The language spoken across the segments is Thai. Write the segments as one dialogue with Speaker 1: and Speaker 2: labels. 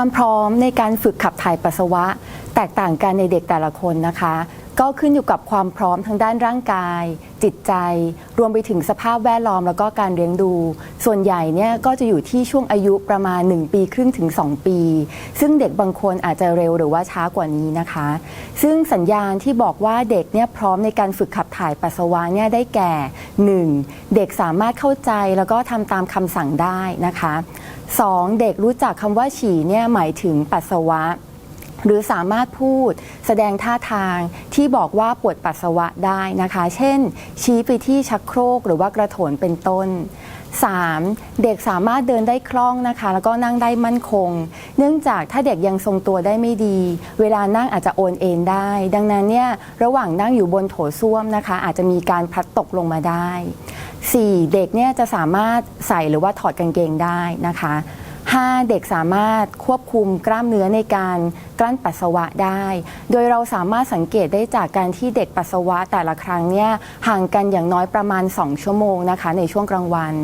Speaker 1: ความพร้อมในการฝึกขับถ่ายปัสสาวะ แตกต่างกันในเด็กแต่ละคนนะคะ ก็ขึ้นอยู่กับความพร้อมทางด้านร่างกาย จิตใจ รวมไปถึงสภาพแวดล้อมแล้วก็การเลี้ยงดู ส่วนใหญ่เนี่ยก็จะอยู่ที่ช่วงอายุประมาณ 1 ปีครึ่งถึง 2 ปี ซึ่งเด็กบางคนอาจจะเร็วหรือว่าช้ากว่านี้นะคะ ซึ่งสัญญาณที่บอกว่าเด็กเนี่ยพร้อมในการฝึกขับถ่ายปัสสาวะเนี่ยได้แก่ 1. เด็กสามารถเข้าใจแล้วก็ทำตามคำสั่งได้นะคะ 2. เด็กรู้จักคำว่าฉี่เนี่ยหมายถึงปัสสาวะ หรือสามารถพูดแสดงท่าทางที่บอกว่าปวดปัสสาวะได้นะคะ เช่น ชี้ไปที่ชักโครกหรือว่ากระโถนเป็นต้น 3. เด็กสามารถเดินได้คล่องนะคะ แล้วก็นั่งได้มั่นคง เนื่องจากถ้าเด็กยังทรงตัวได้ไม่ดี เวลานั่งอาจจะโอนเอ็นได้ ดังนั้นเนี่ยระหว่างนั่งอยู่บนโถส้วมนะคะ อาจจะมีการพลัดตกลงมาได้ 4. เด็กเนี่ยจะสามารถใส่หรือว่าถอดกางเกงได้นะคะ 5. เด็กสามารถควบคุมกล้ามเนื้อในการกลั้นปัสสาวะได้ โดยเราสามารถสังเกตได้จากการที่เด็กปัสสาวะแต่ละครั้งเนี่ยห่างกันอย่างน้อยประมาณ 2 ชั่วโมงนะคะในช่วงกลางวัน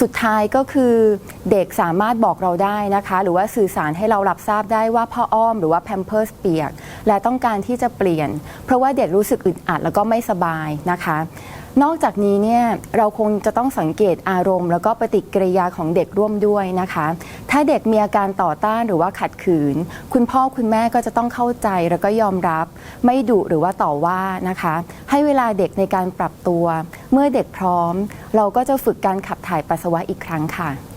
Speaker 1: สุดท้ายก็คือเด็กสามารถบอกเราได้นะคะ หรือว่าสื่อสารให้เรารับทราบได้ว่าพ่ออ้อมหรือว่าแพมเพิร์สเปียก และต้องการที่จะเปลี่ยน เพราะว่าเด็กรู้สึกอึดอัดแล้วก็ไม่สบายนะคะ นอกจากนี้เนี่ยเราคงจะต้องสังเกตอารมณ์ แล้วก็ปฏิกิริยาของเด็กร่วมด้วยนะคะ ถ้าเด็กมีอาการต่อต้านหรือว่าขัดขืน คุณพ่อคุณแม่ก็จะต้องเข้าใจแล้วก็ยอมรับ ไม่ดุหรือว่าต่อว่านะคะ ให้เวลาเด็กในการปรับตัว เมื่อเด็กพร้อม เราก็จะฝึกการขับถ่ายปัสสาวะอีกครั้งค่ะ